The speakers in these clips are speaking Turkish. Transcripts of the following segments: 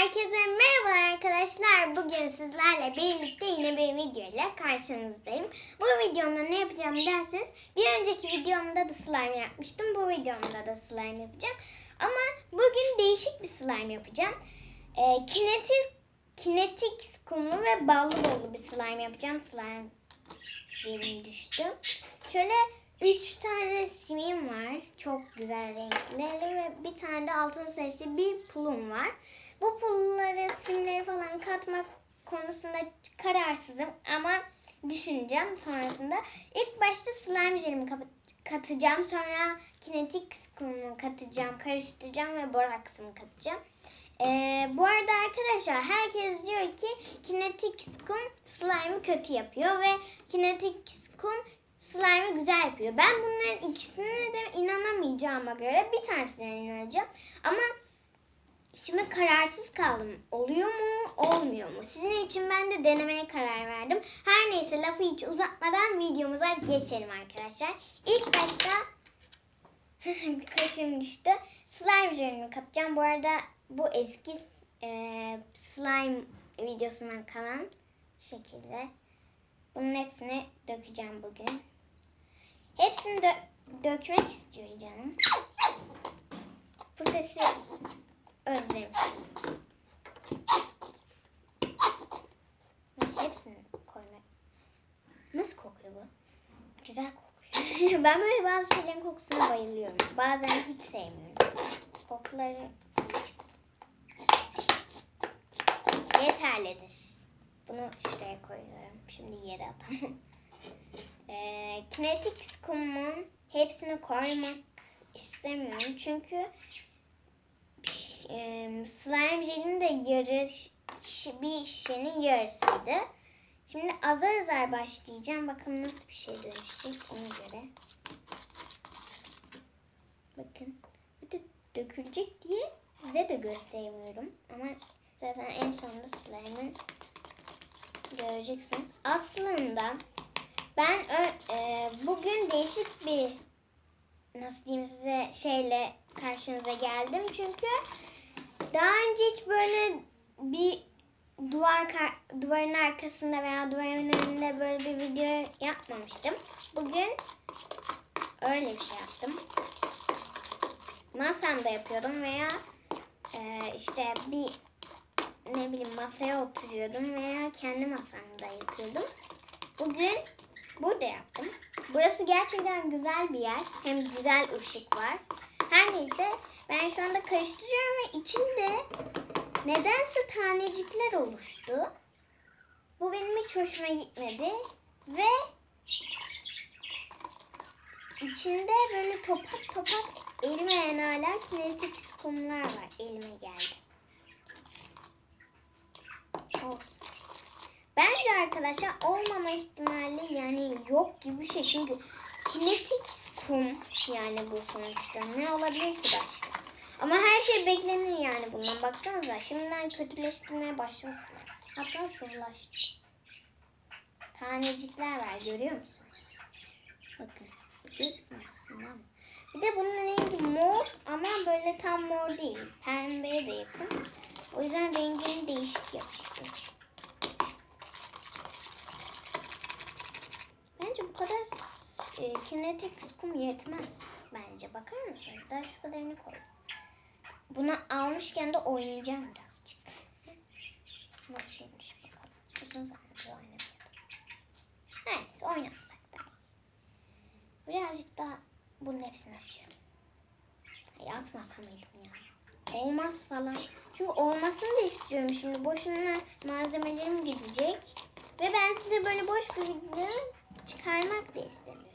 Herkese merhaba arkadaşlar. Bugün sizlerle birlikte yine bir video ile karşınızdayım. Bu videomda ne yapacağım derseniz bir önceki videomda da slime yapmıştım. Bu videomda da slime yapacağım. Ama bugün değişik bir slime yapacağım. Ee, kinetik, kinetik kumlu ve ballı dolu bir slime yapacağım. Slime jelim düştü. Şöyle üç tane simim var. Çok güzel renkleri ve bir tane de altın sarısı bir pulum var. Bu pulları, simleri falan katmak konusunda kararsızım ama düşüneceğim sonrasında. İlk başta slime jelimi katacağım. Sonra kinetik kumu katacağım, karıştıracağım ve boraksımı katacağım. Ee, bu arada arkadaşlar herkes diyor ki kinetik kum slime'ı kötü yapıyor ve kinetik kum slime'ı güzel yapıyor. Ben bunların ikisine de inanamayacağıma göre bir tanesine inanacağım. Ama Şimdi kararsız kaldım. Oluyor mu, olmuyor mu? Sizin için ben de denemeye karar verdim. Her neyse lafı hiç uzatmadan videomuza geçelim arkadaşlar. İlk başta bir kaşığım düştü. Slime jelini katacağım. Bu arada bu eski e, slime videosundan kalan şekilde. Bunun hepsini dökeceğim bugün. Hepsini dö- dökmek istiyorum canım. Bu sesi özlemişim. Hepsini koymak. Nasıl kokuyor bu? Güzel kokuyor. ben böyle bazı şeylerin kokusuna bayılıyorum. Bazen hiç sevmiyorum. Kokuları yeterlidir. Bunu şuraya koyuyorum. Şimdi yere atamam. Ee, kinetik kumun hepsini koymak istemiyorum. Çünkü e, slime jelinin de yarı ş- bir şişenin yarısıydı. Şimdi azar azar başlayacağım. Bakın nasıl bir şey dönüşecek ona göre. Bakın. Bir de dökülecek diye size de gösteremiyorum. Ama zaten en sonunda slime'ı göreceksiniz. Aslında ben e, bugün değişik bir nasıl diyeyim size şeyle karşınıza geldim. Çünkü daha önce hiç böyle bir duvar duvarın arkasında veya duvarın önünde böyle bir video yapmamıştım. Bugün öyle bir şey yaptım. Masamda yapıyordum veya e, işte bir ne bileyim masaya oturuyordum veya kendi masamda yapıyordum. Bugün burada yaptım. Burası gerçekten güzel bir yer. Hem güzel ışık var. Her neyse ben şu anda karıştırıyorum ve içinde nedense tanecikler oluştu. Bu benim hiç hoşuma gitmedi. Ve içinde böyle topak topak erimeyen hala kinetik kumlar var. Elime geldi. Olsun. Bence arkadaşlar olmama ihtimali yani yok gibi bir şey. Çünkü kinetik kum yani bu sonuçta. Ne olabilir ki başka? Ama her şey beklenir yani bundan. Baksanıza şimdiden kötüleştirmeye başlasın. Hatta sıvılaştı. Tanecikler var görüyor musunuz? Bakın gözükmüyor aslında ama. Bir de bunun rengi mor ama böyle tam mor değil. Pembeye de yakın. O yüzden rengini değişik yaptım. Bence bu kadar e, kinetik kum yetmez. Bence bakar mısınız? Daha şu kadarını koy. Bunu almışken de oynayacağım birazcık. Nasılmış bakalım. Uzun zamandır oynamıyordum. Neyse oynamasak da. iyi. Birazcık daha bunun hepsini atıyorum. Ay atmasa mıydım ya? Olmaz falan. Çünkü olmasını da istiyorum şimdi. Boşuna malzemelerim gidecek. Ve ben size böyle boş bir video çıkarmak da istemiyorum.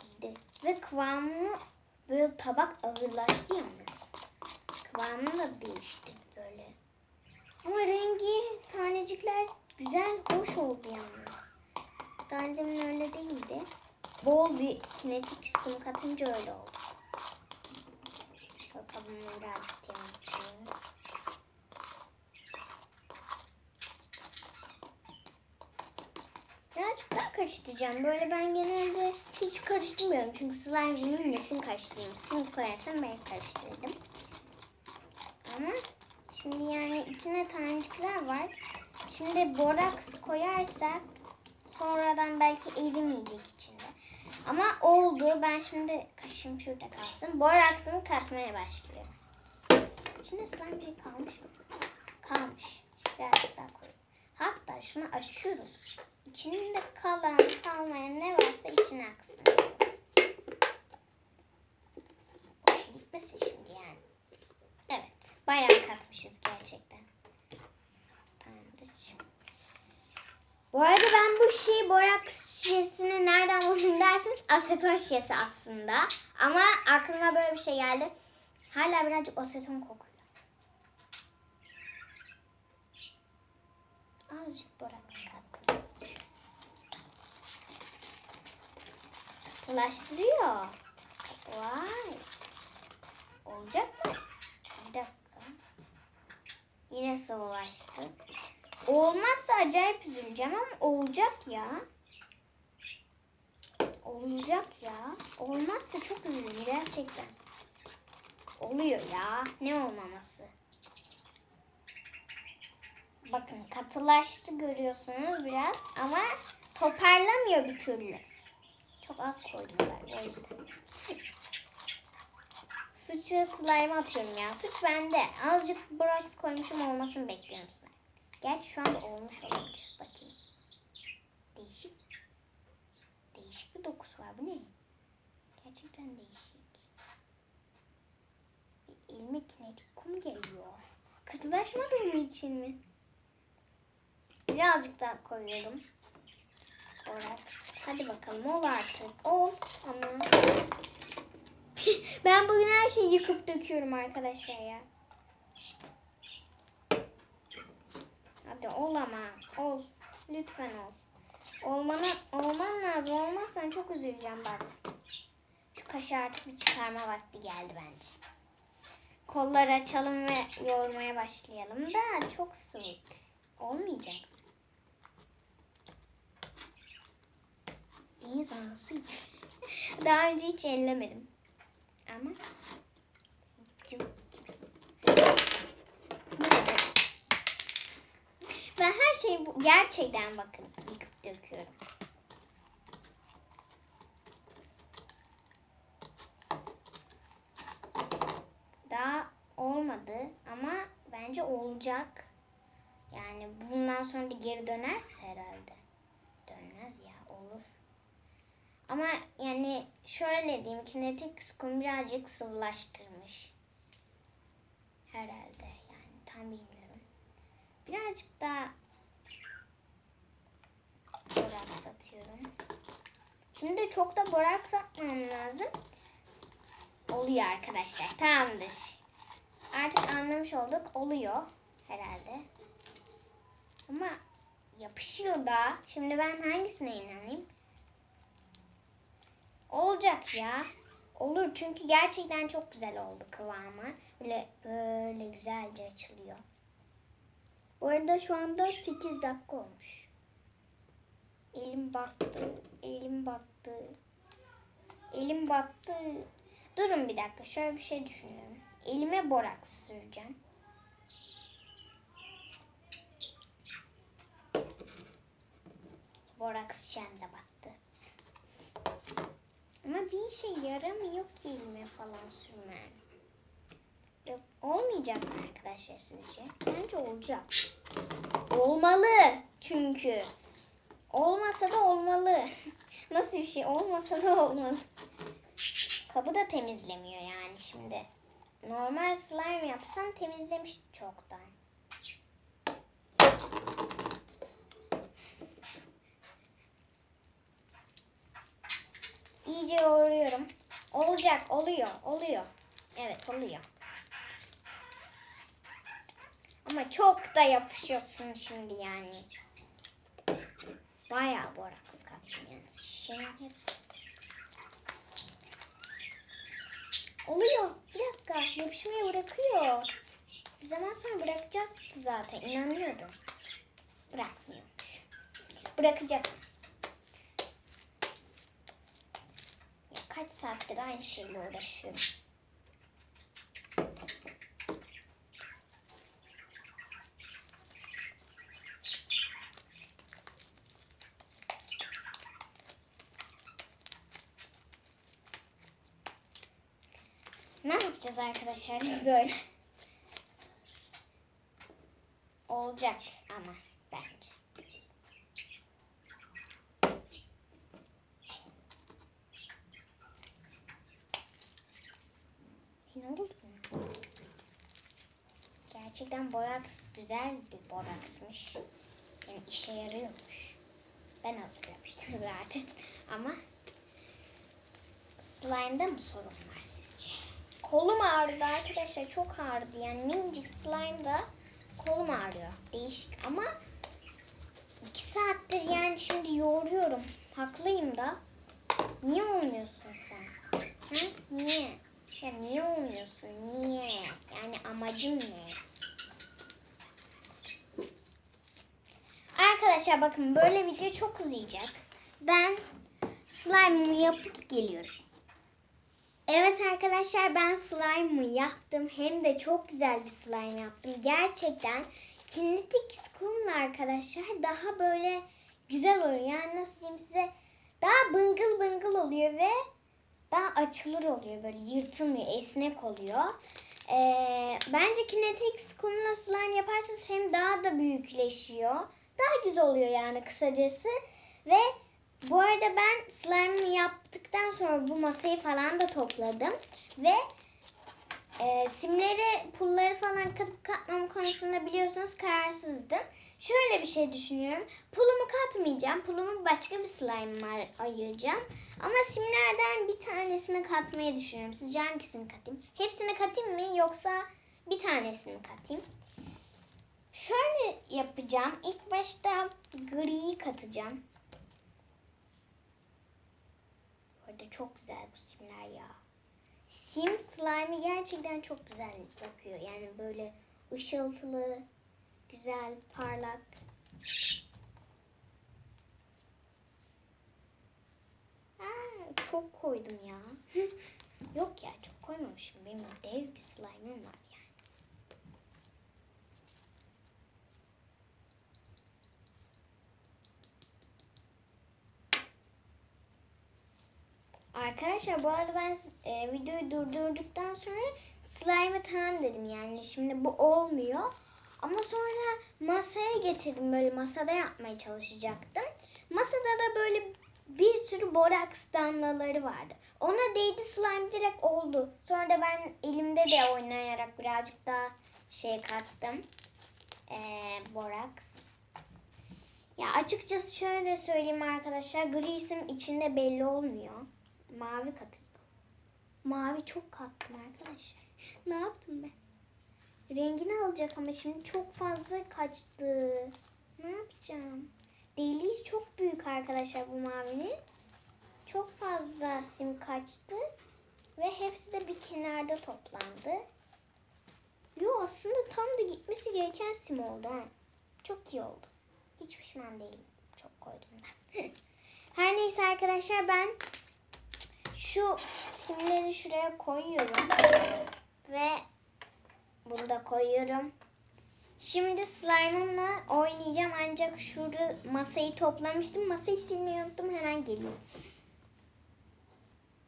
Şimdi ve kıvamını tabak ağırlaştı yalnız. Kıvamını da değişti böyle. Ama rengi tanecikler güzel, hoş oldu yalnız. Daha öncemin öyle değildi. Bol bir kinetik kum katınca öyle oldu. Bakalım birazcık temizleyelim. Karıştıracağım. Böyle ben genelde hiç karıştırmıyorum. Çünkü slime'cinin nesini karıştırayım. Sim koyarsam ben karıştırdım. Ama şimdi yani içine tanecikler var. Şimdi boraks koyarsak sonradan belki erimeyecek içinde. Ama oldu. Ben şimdi kaşım şurada kalsın. Boraksını katmaya başlıyorum. İçinde slime kalmış mı? Kalmış. Birazcık daha koyayım. Hatta şunu açıyorum. İçinde kalan kalmayan ne varsa içine aksın. Boşa gitmesin şimdi yani. Evet. Bayağı katmışız gerçekten. Tamamdır. Bu arada ben bu şeyi boraks şişesini nereden buldum derseniz aseton şişesi aslında. Ama aklıma böyle bir şey geldi. Hala birazcık aseton kokuyor. Azıcık boraks kattım. Katılaştırıyor. Vay. Olacak mı? Bir dakika. Yine sıvılaştı. Olmazsa acayip üzüleceğim ama olacak ya. Olacak ya. Olmazsa çok üzülürüm gerçekten. Oluyor ya. Ne olmaması. Bakın katılaştı görüyorsunuz biraz ama toparlamıyor bir türlü. Çok az koydum galiba o yüzden. Suçu slime atıyorum ya. Suç bende. Azıcık borax koymuşum olmasını bekliyorum slime. Gerçi şu anda olmuş olabilir. Bakayım. Değişik. Değişik bir dokusu var. Bu ne? Gerçekten değişik. Elime kinetik kum geliyor. Katılaşmadığı mı için mi? Birazcık daha koyuyorum. Borax. Hadi bakalım ol artık. Ol. Ama ben bugün her şeyi yıkıp döküyorum arkadaşlar ya. Hadi ol ama. Ol. Lütfen ol. Olmana, olman lazım. Olmazsan çok üzüleceğim bak. Şu kaşı artık bir çıkarma vakti geldi bence. Kolları açalım ve yoğurmaya başlayalım da çok sıvık. Olmayacak. İyi zansı. Daha önce hiç ellemedim. Ama. Ben her şeyi gerçekten bakın yıkıp döküyorum. Daha olmadı ama bence olacak. Yani bundan sonra geri dönerse herhalde. Dönmez ya olur. Ama yani şöyle diyeyim kinetik kum birazcık sıvılaştırmış. Herhalde yani tam bilmiyorum. Birazcık daha boraks atıyorum. Şimdi çok da boraks atmam lazım. Oluyor arkadaşlar. Tamamdır. Artık anlamış olduk. Oluyor herhalde. Ama yapışıyor da. Şimdi ben hangisine inanayım? Olacak ya. Olur çünkü gerçekten çok güzel oldu kıvamı. Böyle böyle güzelce açılıyor. Bu arada şu anda 8 dakika olmuş. Elim battı. Elim battı. Elim battı. Durun bir dakika. Şöyle bir şey düşünüyorum. Elime boraks süreceğim. Boraks şişem de battı. Ama bir işe yaramıyor ki elime falan sürmem. Yok, olmayacak mı arkadaşlar sizce? Bence olacak. Olmalı çünkü. Olmasa da olmalı. Nasıl bir şey? Olmasa da olmalı. Kabı da temizlemiyor yani şimdi. Normal slime yapsam temizlemiş çoktan. İyice yoğuruyorum. Olacak, oluyor, oluyor. Evet, oluyor. Ama çok da yapışıyorsun şimdi yani. Bayağı boraks kattım yani şişenin hepsi. Oluyor. Bir dakika. Yapışmayı bırakıyor. Bir zaman sonra bırakacaktı zaten. inanıyordum. Bırakmıyormuş. Bırakacak. Saattir aynı şeyle uğraşıyorum. Ne yapacağız arkadaşlar biz böyle? Olacak ama bence. Ne oldu? Gerçekten boraks güzel bir boraksmış. Yani işe yarıyormuş. Ben hazırlamıştım zaten. Ama slime'da mı sorun var sizce? Kolum ağrıdı arkadaşlar. Çok ağrıdı. Yani minicik slime'da kolum ağrıyor. Değişik ama iki saattir yani şimdi yoğuruyorum. Haklıyım da. Niye olmuyorsun sen? Hı? Niye? Ya niye olmuyorsun? Niye? Yani amacın ne? Arkadaşlar bakın böyle video çok uzayacak. Ben slime'ımı yapıp geliyorum. Evet arkadaşlar ben slime'ımı yaptım. Hem de çok güzel bir slime yaptım. Gerçekten kinetik skumla arkadaşlar daha böyle güzel oluyor. Yani nasıl diyeyim size daha bıngıl bıngıl oluyor ve daha açılır oluyor. Böyle yırtılmıyor, esnek oluyor. Ee, bence kinetik skumla slime yaparsanız hem daha da büyükleşiyor. Daha güzel oluyor yani kısacası. Ve bu arada ben slime'ı yaptıktan sonra bu masayı falan da topladım. Ve e, simleri, pulları falan katıp katmam konusunda biliyorsunuz kararsızdım. Şöyle bir şey düşünüyorum. Pulumu katmayacağım. Pulumu başka bir slime'a ayıracağım. Ama simlerden bir tanesini katmayı düşünüyorum. Sizce hangisini katayım? Hepsini katayım mı yoksa bir tanesini katayım? Şöyle yapacağım. İlk başta griyi katacağım. Burada çok güzel bu simler ya. Sim slime'ı gerçekten çok güzel yapıyor. Yani böyle ışıltılı, güzel, parlak. Aa, çok koydum ya. Yok ya çok koymamışım. Benim dev bir slime'ım var Arkadaşlar bu arada ben e, videoyu durdurduktan sonra slime'ı tamam dedim yani şimdi bu olmuyor. Ama sonra masaya getirdim böyle masada yapmaya çalışacaktım. Masada da böyle bir sürü boraks damlaları vardı. Ona değdi slime direkt oldu. Sonra da ben elimde de oynayarak birazcık daha şey kattım. Ee, boraks. Ya açıkçası şöyle söyleyeyim arkadaşlar. Grisim içinde belli olmuyor. Mavi katıyor. Mavi çok kattım arkadaşlar. Ne yaptım ben? Rengini alacak ama şimdi çok fazla kaçtı. Ne yapacağım? Deliği çok büyük arkadaşlar bu mavinin. Çok fazla sim kaçtı. Ve hepsi de bir kenarda toplandı. Yo aslında tam da gitmesi gereken sim oldu ha. Çok iyi oldu. Hiç pişman değilim. Çok koydum ben. Her neyse arkadaşlar ben şu simleri şuraya koyuyorum. Ve bunu da koyuyorum. Şimdi slime'ımla oynayacağım ancak şurada masayı toplamıştım. Masayı silmeyi unuttum. Hemen geliyorum.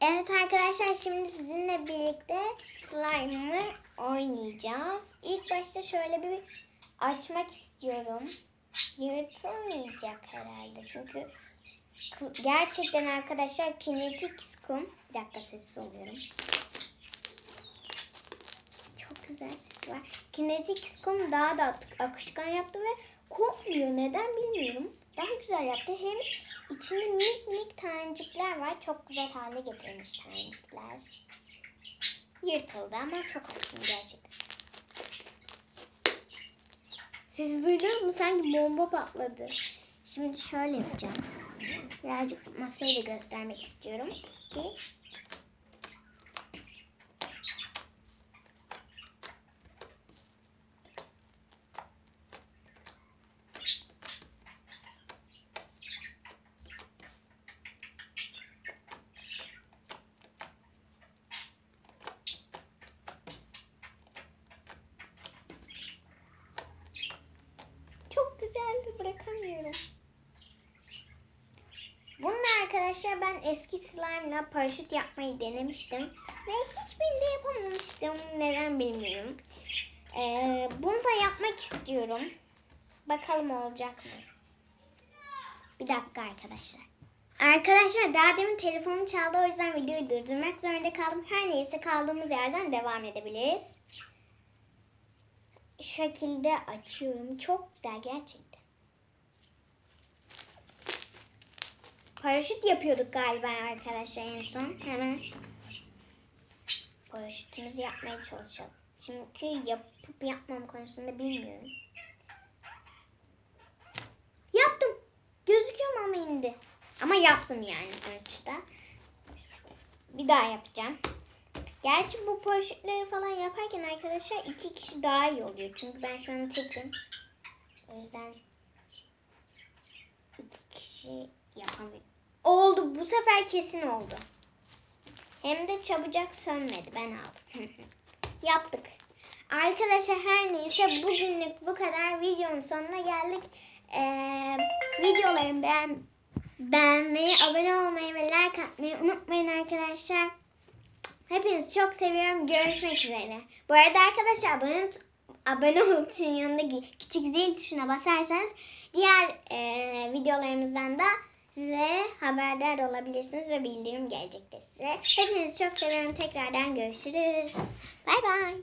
Evet arkadaşlar şimdi sizinle birlikte slime'ımı oynayacağız. İlk başta şöyle bir açmak istiyorum. Yırtılmayacak herhalde çünkü gerçekten arkadaşlar kinetik skum. Bir dakika sessiz oluyorum. Çok güzel ses var. Kinetik skum daha da akışkan yaptı ve kokmuyor. Neden bilmiyorum. Daha güzel yaptı. Hem içinde minik minik tanecikler var. Çok güzel hale getirmiş tanecikler. Yırtıldı ama çok açtım gerçekten. Siz duydunuz mu? Sanki bomba patladı. Şimdi şöyle yapacağım. Birazcık masayı da göstermek istiyorum. Ki çok güzel. Bırakamıyorum. Bununla arkadaşlar ben eski slime'la paraşüt yapmayı denemiştim. Ve hiçbirini de yapamamıştım. Neden bilmiyorum. Ee, bunu da yapmak istiyorum. Bakalım olacak mı? Bir dakika arkadaşlar. Arkadaşlar daha demin telefonum çaldı o yüzden videoyu durdurmak zorunda kaldım. Her neyse kaldığımız yerden devam edebiliriz. Şekilde açıyorum. Çok güzel gerçekten. Paraşüt yapıyorduk galiba arkadaşlar en son. Hemen paraşütümüzü yapmaya çalışalım. Çünkü yapıp yapmam konusunda bilmiyorum. Yaptım. Gözüküyor mu ama indi. Ama yaptım yani sonuçta. Bir daha yapacağım. Gerçi bu paraşütleri falan yaparken arkadaşlar iki kişi daha iyi oluyor. Çünkü ben şu an tekim. O yüzden iki kişi yapamıyorum. Oldu. Bu sefer kesin oldu. Hem de çabucak sönmedi. Ben aldım. Yaptık. Arkadaşlar her neyse bugünlük bu kadar. Videonun sonuna geldik. Ee, videolarımı beğen, beğenmeyi, abone olmayı ve like atmayı unutmayın arkadaşlar. Hepinizi çok seviyorum. Görüşmek üzere. Bu arada arkadaşlar abone, abone ol tuşunun yanındaki küçük zil tuşuna basarsanız diğer e, videolarımızdan da size haberdar olabilirsiniz ve bildirim gelecektir size. Hepinizi çok seviyorum. Tekrardan görüşürüz. Bay bay.